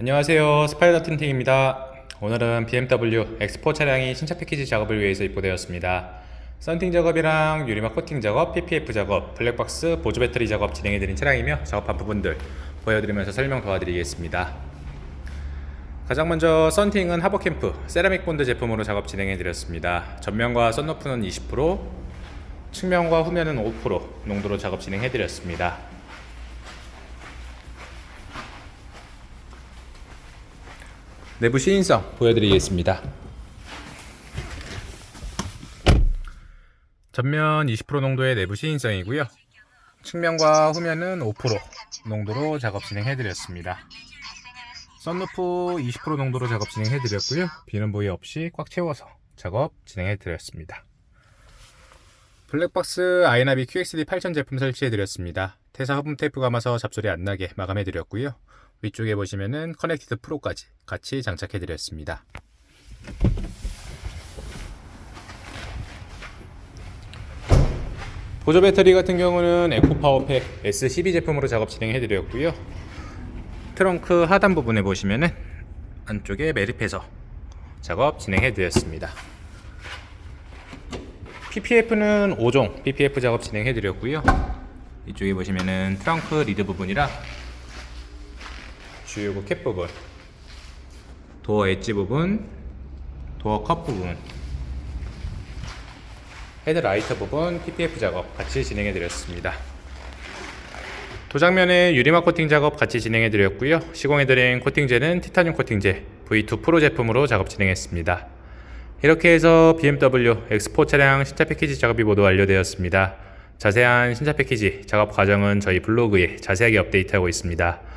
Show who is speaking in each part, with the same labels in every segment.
Speaker 1: 안녕하세요. 스파이더 틴팅입니다. 오늘은 BMW X4 차량이 신차 패키지 작업을 위해서 입고되었습니다. 썬팅 작업이랑 유리막 코팅 작업, PPF 작업, 블랙박스, 보조 배터리 작업 진행해드린 차량이며 작업한 부분들 보여드리면서 설명 도와드리겠습니다. 가장 먼저 썬팅은 하버캠프 세라믹 본드 제품으로 작업 진행해드렸습니다. 전면과 썬루프는 20% 측면과 후면은 5% 농도로 작업 진행해드렸습니다 내부 시인성 보여드리겠습니다. 전면 20% 농도의 내부 시인성이고요. 측면과 후면은 5% 농도로 작업 진행해드렸습니다. 썬루프 20% 농도로 작업 진행해드렸고요. 비는 부위 없이 꽉 채워서 작업 진행해드렸습니다. 블랙박스 아이나비 QXD 8000 제품 설치해드렸습니다. 태사 허브 테이프 감아서 잡소리 안 나게 마감해드렸고요. 위쪽에 보시면은 커넥티드 프로까지 같이 장착해 드렸습니다. 보조 배터리 같은 경우는 에코파워팩 S12 제품으로 작업 진행해 드렸고요. 트렁크 하단 부분에 보시면은 안쪽에 매립해서 작업 진행해 드렸습니다. PPF는 5종 PPF 작업 진행해 드렸고요. 이쪽에 보시면은 트렁크 리드 부분이랑 주요구 캡 부분, 도어 엣지 부분, 도어 컵 부분, 헤드라이터 부분 PPF 작업 같이 진행해 드렸습니다. 도장면에 유리막 코팅 작업 같이 진행해 드렸고요. 시공해 드린 코팅제는 티타늄 코팅제 V2 프로 제품으로 작업 진행했습니다. 이렇게 해서 BMW X4 차량 신차 패키지 작업이 모두 완료되었습니다. 자세한 신차 패키지 작업 과정은 저희 블로그에 자세하게 업데이트하고 있습니다.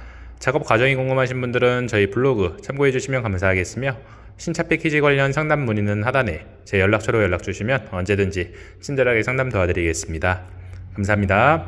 Speaker 1: 작업 과정이 궁금하신 분들은 저희 블로그 참고해 주시면 감사하겠으며 신차 패키지 관련 상담 문의는 하단에 제 연락처로 연락 주시면 언제든지 친절하게 상담 도와드리겠습니다. 감사합니다.